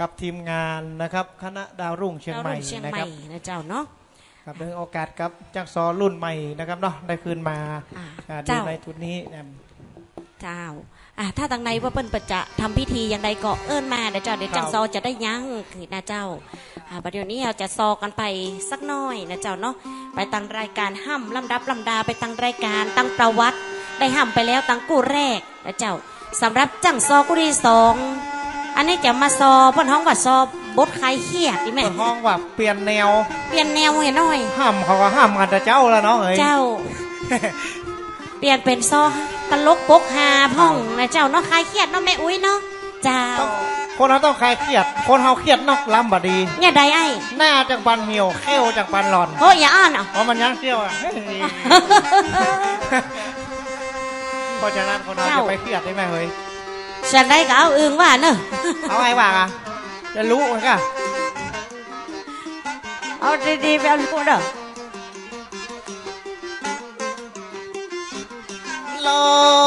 กับทีมงานนะครับ คณะดาวรุ่งเชียงใหม่ดาวรุ่เชียงนะใหคม่รับนะเจ้าเนาะครับเรื่องโอกาสกับจักซอรุ่นใหม่นะครับเนาะได้คืนมาอ่าอ่าดูเจ้าในทุนนี้นะเจ้าอะถ้าทางในว่าเปิ้นประจะทำพิธีอย่างใดก็เอิ้นมาเดี๋ยวเจ้าเดี๋ยวจังซอจะได้ยั้งคือนะเจ้าอ่าประเดี๋ยวนี้เราจะซอกันไปสักหน้อยนะเจ้าเนาะไปตั้งรายการห้ำลำดับลำดาไปตั้งรายการตั้งประวัติ ได้ห้ำไปแล้วตั้งกู้แรกนะเจ้าสำหรับจังซอกู้ที่สอง อันนี้จะมาซอเพ่นห้องว่าซอบดคลายเครียดดิแม่เปิดห้องว่าเปลี่ยนแนว เปลี่ยนแนวให้หน่อย ห้ามเขาก็ห้ามกันแต่เจ้าแล้วเนาะเอ้ยเจ้า เปลี่ยนเป็นซอตลกปกฮาพ่องนะเจ้าเนาะคลายเครียดเนาะแม่อุ้ยเนาะเจ้า ต้องคนเราต้องคลายเครียด คนเฮาเครียดเนอกลำบดี เนี่ยใดไอ้หน้าจังปันเหี่ยวเข้วจังปันหลอนโอ้ยอย่าอ้อนอะเพราะมันยังเที่ยวอะเฮ้ยเพราะฉะนั้นคนเราจะไปเครียดได้ไหมเฮ้ย ฉันได้ก็เอาอึงว่าเนอะเอาไงว่างอะจะรู้มั้ยกะเอาดีๆไปเอาลูกเด้อหลอ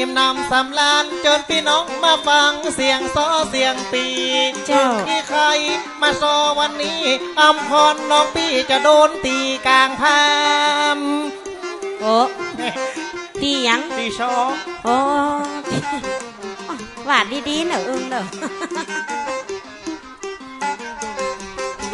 อนและอิ่มหนำสำลานจนพี่น้องมาฟังเสียงซอเสียงปีเจ้าที่ใครมาซอวันนี้อำพรน้องพี่จะโดนตีกลางพามโอ้ดีหยังตีชอโอ้หวานดีๆเนอะอึงเนอะ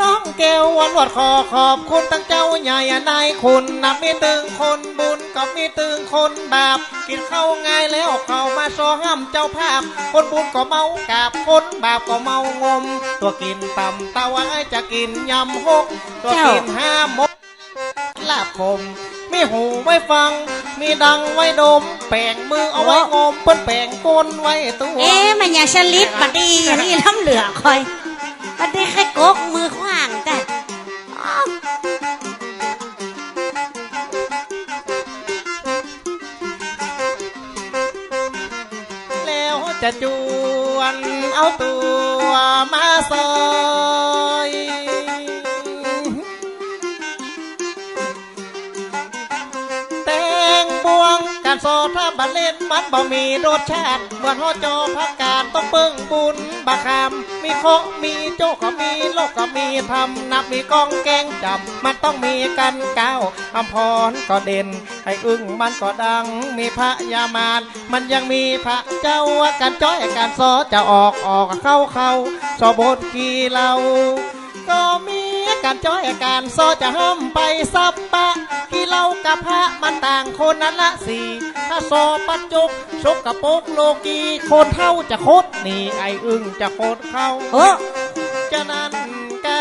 น้องแก้ววันวดคอขอบคุณตั้งเจ้าใหญ่นายคุณนับมีตึงคนบุญ กับมีตึงคนบาปกินเข้าง่ายแล้วเข้ามาซอห้ำเจ้าภาพ คนบุญก็เมากาบคนบาปก็เมางม ตัวกินต่ำตาไว้จะกินยำหก ตัวกินห้ามกลาบคมมีหูไว้ฟัง มีดังไว้ดม แป่งมือเอาไว้งมเปิ้นแป่งก้นไว้ตัว เอ๊ะมันอย่าชลิดบัดดีอย่างนี้ล้ำเหลือคอยบัดดีแค่กกมือขว้างแต่ จะจวนเอาตัวมาซอยแตงบวงการโซถ้าบันเล่นมันบ่มีรสชาติเหมือนฮอจอพักการต้องเบิ่งบุญบาคำมีเคมีโจก็มีโลกก็มีทำนับมีกองแกงจับมันต้องมีกันเก้าอำพรก็เด่น ให้อึ้งมันก็ดังมีพระยามาน มันยังมีพระเจ้าการจ้อยการซอจะออกออกเข้าเข้าสอบทกีเราก็มีการจ้อยการซอจะห้ามไปซับปะกี่เล่ากับพระมันต่างคนนั้นละสี่ถ้าซอปัจจุกชกกระโปกโลกีคนเท่าจะโคตรนี่ไออึ้งจะโคตรเข้าโอ้จะนั้นกา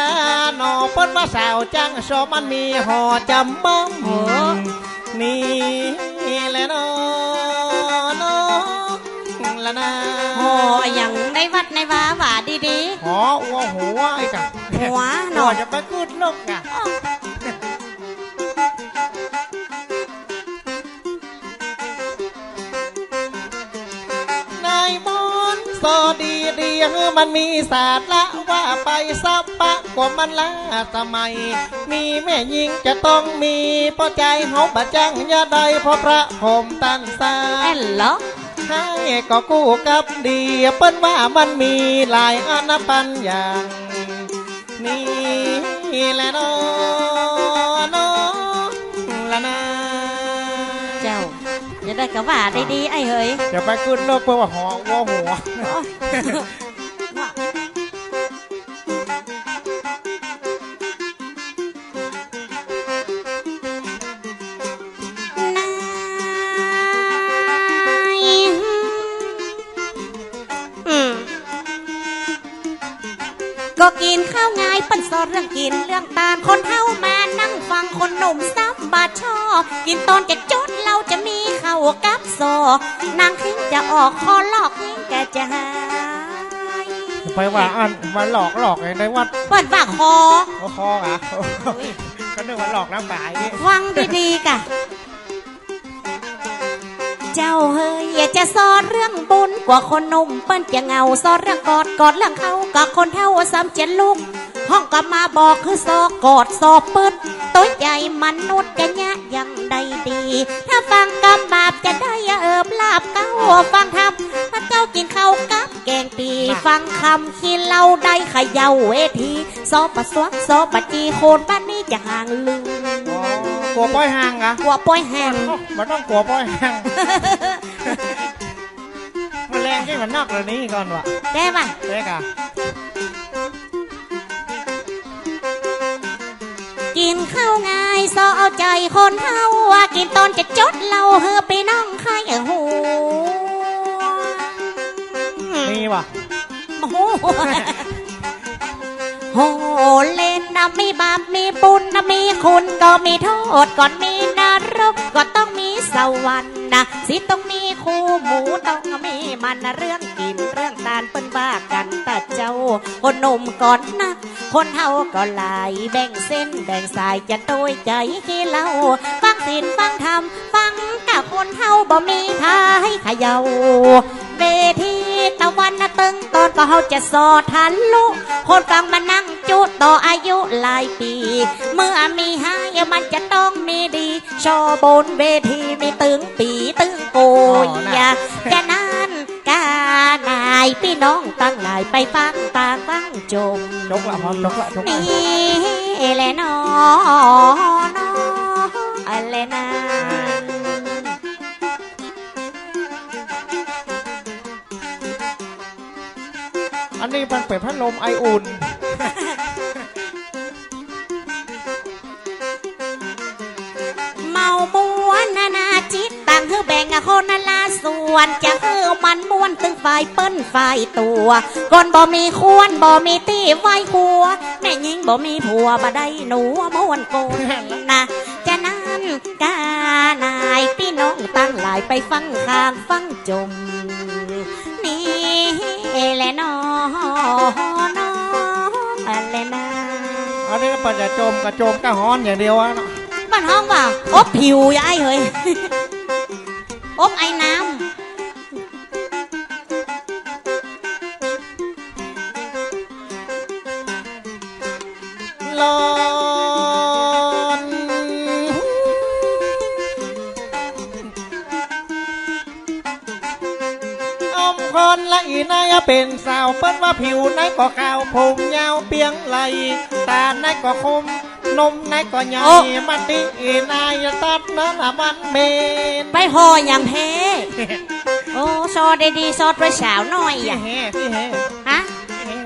หนอเปิ้นมาสาวจังชอบมันมีห่อจำบ้องโอ้ นี่แหละเนาะเนาะละนะโหอย่างในวัดในวาหวาดีหออัวหัวไอ้กะหัวหนออจะไปกูดลกกะ อนสอดีดีเฮ้อมันมีศาสตร์ละว่าไปซับปะกว่ามันละสมัย มีแม่ยิงจะต้องมีเพราะใจเฮาบะจังอย่าได้เพราะพระผมตั้งสาแอนเหรอให้ก็กู้กับดีเปิ้นว่ามันมีหลายอนัปันอย่างนี่แหละเนา ได้กะว่าดีๆไอ้เฮ้ยเดี๋ยวไปขึ้นโลกเพื่อว่าหอวัวหัว ง่ายปันสอนเรื่องกินเรื่องตามคนเท่ามานั่งฟังคนหนุ่มซ้ำบาดชอกินตอนจะจุดเราจะมีข้าวกับซอนางทิ้งจะออกคอลอกทิ้งแกจะหายไปว่าอันมาหลอกหลอกไงในวัดเปิดว่าคอเขาคออะก็นึกว่าหลอกน้ำปลายนี่ฟังดีๆกะเจ้าเฮ้ยอยากจะสอนเรื่องบุญกว่าคนหนุ่มเปิ้นจะเหงาสอนเรื่องกอดกอดเรื่องเขากับคนเท่าซ้ำเจ็ดลูก ห้องกลับมาบอกคือซอกอดสอบปึดตัวใหญ่มนุษย์จะยะยังใดดี ถ้าฟังกำบาปจะได้เอิบลาบเก้าฟังธรรมถ้าเจ้ากินข้าวกับแกงปี ฟังคำขี้เล่าได้เขย่าเวทีซอปะสวกซอปะจีโคนบ้านนี้จะห่างลืมอ๋อกลัวป้อยห่างอะกลัวป้อยแหงมันต้องกลัวป้อยห่างมันแรงที่มันนอกเลยนี้ก่อนวะได้ปะเด็กอะ กินข้าวง่ายซอเอาใจคนเฮาว่ากินตอนจะจดเราเฮอไปน้องใครหูมีวะโอ้โหโหเล่นนะมีบาปมีบุญนะมีคุณก็มีโทษก่อนมีนรกก็ต้องมี สวรรค์นะสิต้องมีคู่หมูต้องมีมันนะเรื่องกินเรื่องตาลเปิ้นบ้ากันแต่เจ้าคนหนุ่มก่อนนะคนเฮาก็หลายแบ่งเส้นแบ่งสายจะโดยใจขี้เล่าฟังศีลฟังธรรมฟังกับคนเฮาบ่มีทายเขยาเวทีตะวันนะตึงตอนก็เฮาจะสอทันลุคนฟังมานั่ง จุดต่ออายุหลายปี เมื่อมีหายมันจะต้องมีดีชอบนเวทีมีตึงปีตึงโกยอย่าจะนั้นกานายพี่น้องตั้งหลายไปฟังตางฟังจมจกละพอจกละจกละนี่แหละนอน้ออะไรนะอันนี้มันเป็นพัดลมไออุ่นางคือแบ่งคนละละส่วนจะคือมันม้วนตึงฝ่ายเปิ้นฝ่ายตัวก่อนบ่มีควรบ่มีตีไว้ครัวแม่ยิงบ่มีผัวบ่ได้หนูม้วนโกนนะจะนั้นกานายพี่น้องตั้งหลายไปฟังข้างฟังจมนี่แหละน้อน้ออะไรนะอันนี้ปัญจะจมกระโจมกระฮ้อนอย่างเดียวอะเนาะบ้านห้องว่าอบผิวยายเฮ้ย อบไอ้น้ลอนอมคนละอีนายเป็นสาวเปิ้นว่าผิวนายก็ขาวผมยาวเปียงไหลตานายก็คม นมนายก็ใหญ่มันดีนายตัดนั้นน่ะมันเมนำไปห่ออย่างเพโอ้ซอได้ดีซอดไปสาวหน่อยพี่อะแห่พี่แห่ฮะพี่แห่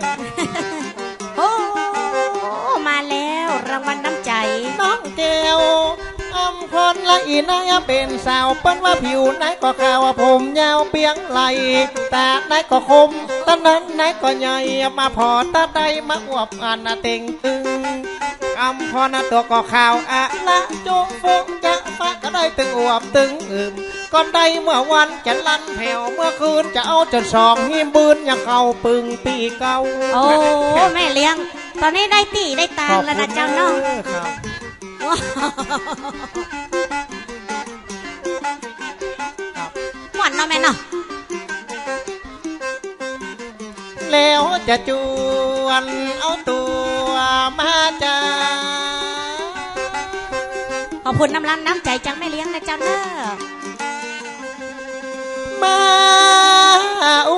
โอ้มาแล้วรางวัลน้ำใจ น้องแก้วอำพรละอีนายเป็นสาวเปิ้นว่าผิวนายก็ขาวผมยาวเปียงไหลตานายก็คมตานั้นนายก็ใหญ่มาพอตาใดมาอวบอันน่ะเต็งตึง อำพรน่ะตัวก็ขาวอะละจุฟุกจะฟ้าก็ได้ตึงอวบตึงอึมก่อนใดเมื่อวันจะลั่นแผ่วเมื่อคืนจะเอาจนสองหิมบืนยังเข้าปึงปีเก่าโอ้แม่เลี้ยง ตอนนี้ได้ตีได้ตางแล้วนะเจ้าน้องครับหวานเนาะแม่เนาะแล้วจะจวนเอาตัว มาจ้าขอบคุณน้ำล้ำน้ำใจจังแม่เลี้ยงนะเจ้าเนอะมาอู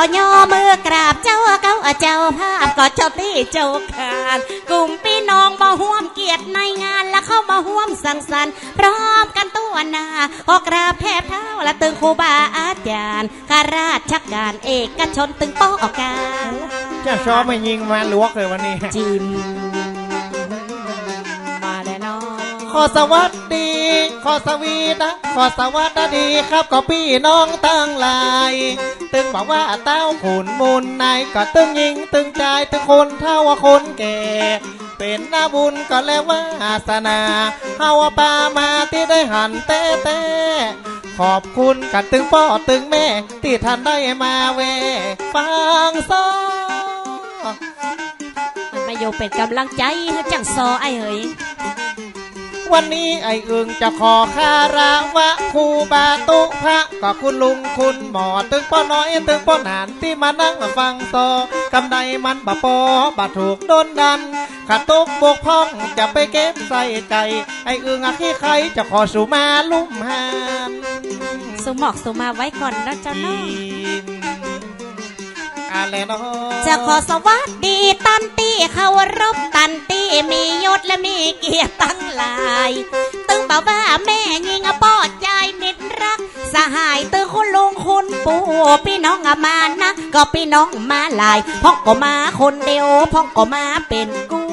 ขอย่อมือกราบเจ้าเก้าเจ้าภาพก็เจ้าที่เจ้าขานกลุ่มพี่น้องมาห่วมเกียรติในงานและเข้ามาห่วมสังสรรค์พร้อมกันตัวหนาขอกราบแทบเท้าและตึงครูบาอาจารย์ข้าราชการเอกชนตึงโป้ออกการจะชอบไม่ยิงมาลวกเลยวันนี้จิม อสวัสดี ขอสวีนะขอสวัสดีครับก็พี่น้องตั้งหลาย ตึงบอกว่าเต้าขุนมูลนายก็ตึงยิงตึงใจตึงคนเท่าว่าคนแก่ เป็นหน้าบุญก็แล้วว่าอาสนาเฮาว่าปามาที่ได้หันเต้เต้ขอบคุณกันตึงพ่อตึงแม่ ที่ท่านได้มาเวฟังซอมันมาโยเป็นกำลังใจให้จังซอไอ้เอ๋ย วันนี้ไอ้อึงจะขอคาราวะครูบาตุพระก็คุณลุงคุณหมอตึงป้อน้อยตึงป้อหนานที่มานั่งฟังซอกำไดมันบะปอบะถูกโดนดันขาดตุกบกพร่องจะไปเก็บใส่ใจ ไอ้อึงอะขี้ใครจะขอสู่มาลุ่มหานสุหมอกสุมาไว้ก่อนนะเจ้าน้อง นอะไรเนาะจะขอสวัสดีตันตี้เคารพตันตี้มียศและมีเกียรติตั้งหลาย ตึงบอกว่าแม่ยิงอะปอดยายมิตรรัก สหายตึงคุณลุงคุณปู่พี่น้องอะมานะก็พี่น้องมาหลายพ่องก็มาคนเดียวพ่องก็มาเป็นกู้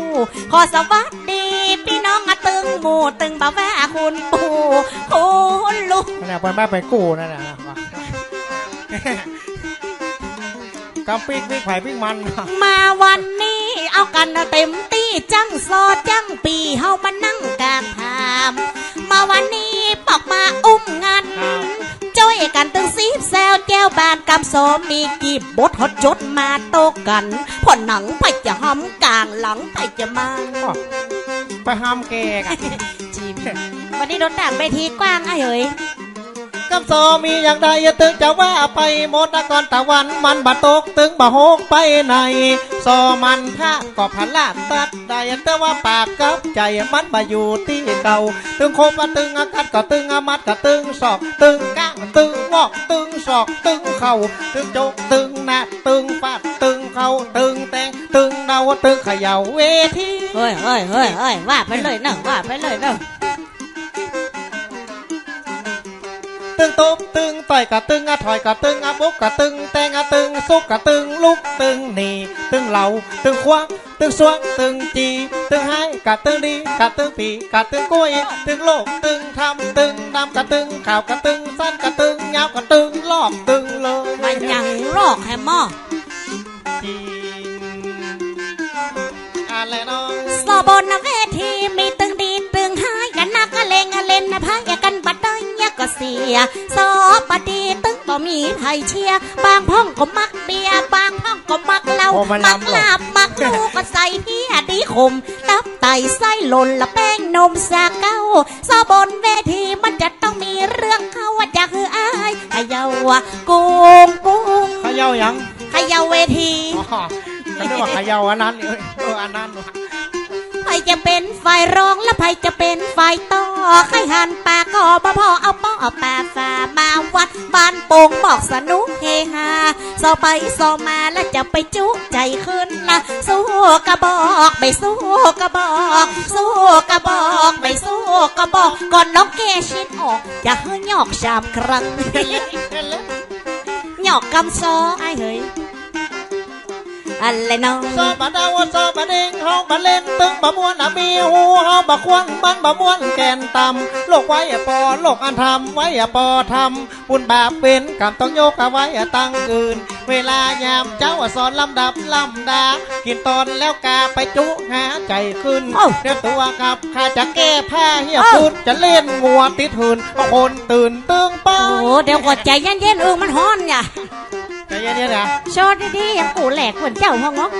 ขอสวัสดีพี่น้องอะตึงหมู่ตึงบอกว่าคุณปู่คุณลุงนั่นแหละไปแม่ไปกู้นั่นแหละ กำปีกปีกไผ่ปีกมันมาวันนี้เอากันเต็มตี้จังซอจังปีเฮามานั่งกลางทามมาวันนี้ปอกมาอุ้มงานครับจ้อยกันตึงซีบแซวแก้วบานกำสมมีกีบบทฮดจดมาโตกันพอหนังไปจะหอมกลางหลังไปจะมาอ้อไปห้ามแกกันจิมวันนี้โดนด่างเวทีกว้างไอ้เอ๋ย กำโซมีอย่างใดตึงจะว่าไปหมดตะกอนตะวันมันบาตกตึงบะโฮกไปในซอมันพระก็พลาดตัดได้แต่ว่าปากกับใจมันมาอยู่ที่เก่าตึงคมตึงอากาศก็ตึงอมัดก็ตึงศอก ตึงก้างตึงวอกตึงศอกตึงเข่าตึงจกตึงหน้าตึงฟาดตึงเข่าตึงแตงตึงเนาตึงเขย่าเวทีเฮ้ยเฮ้ยเฮ้ยเฮ้ยว่าไปเลยนะว่าไปเลยนะ ตึงตบตึงต่อยกะตึงอะถอยกะตึงอะบุกกะตึงแตงอะตึงซุกกะตึงลุกตึงหนีตึงเหลาตึงควักตึงสวงตึงจีตึงให้กะตึงดีกะตึงปีกะตึงกล้วยตึงโลกตึงทำตึงดำกะตึงข่าวกะตึงสั้นกะตึงยาวกะตึงลอกตึงเลยมันยังรอกแฮมมอจีอะไรเนาะสอบนเวทีมีตึงดีตึงหายกันนักเลงเล่นนะพายกันบัดได้ย ก็เสียสอบปดีตึงบ่มีไผเชียร์บางห้องก็มักเบียร์บางห้องก็มักเหล้าโอ้มันมักลำเหรอลาบมักลูกก็ใส่เฮียดีขมตับไตไส้หล่นละแป้งนมสาเก้าสอบบนเวทีมันจะต้องมีเรื่องเขาว่าจะคืออายขยาวะกุงกุงเขย่ายังขยาเวทีอ๋อก็นึกว่าเขย่าอันนั้นเอ้ยเอออันนั้นว่ะใครจะเป็นฝ่ายร้องและใครจะเป็นฝ่ายต่อใครหันปากก็บ่พอ สนุกเฮฮาสอไปสอมาแล้วจะไปจุใจขึ้นนะสู้กระบอกไม่สู้กระบอก สู้กระบอกไม่สู้กระบอกก่อนน้องเกชินออกอย่าเฮ้ยหยอกชามครั้งหยอกกำซอไอ้เฮ้ย อะไรน้องซอบะดาวซอบะเด้งเฮาบะเล่นตึงบะม่วนอะมีหูเฮาบะควันบันบะม่วนแกนตำโลกไว้อะปอโลกอันทำไว้อะปอทำบุญบาปเป็นกรรมต้องโยกเอาไว้อะตั้งอื่น เวลายามเจ้าอะสอนลำดับลำดา กินตอนแล้วกาไปจุหาใจขึ้นเอ้าเดี๋ยวตัวกับข้าจะแก้ผ้าเหี่ยเอ้าพุดจะเล่นงัวติดหืนบางคนตื่นตึงไปโอ้เดี๋ยวกดใจเย็นๆเออมันฮ้อนอย่าใจ เย็นๆนะโชดดีๆอย่างกูแหลกเหมือนเจ้าห้องเนาะ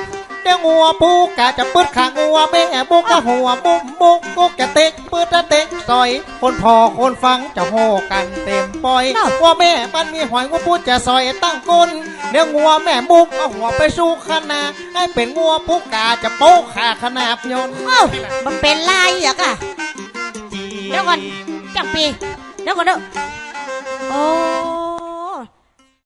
เดี๋ยวงัวปูกะจะปืดขางัวแม่บุกกะหัวบุกบุกกุกจะเต็กปืดจะเต็กซอย คนพอคนฟังจะโหกันเต็มปอยว่าแม่มันมีหอยงัวปูจะซอยตั้งก้นเดี๋ยวงัวแม่บุกเอาหัวไปสู้ขนาให้เป็นงัวปูกาจะโป๊กขาขนาบยนต์เอ้ามันเป็นลายอะกะเดี๋ยวก่อนจังปีเดี๋ยวก่อนเด้อโอ้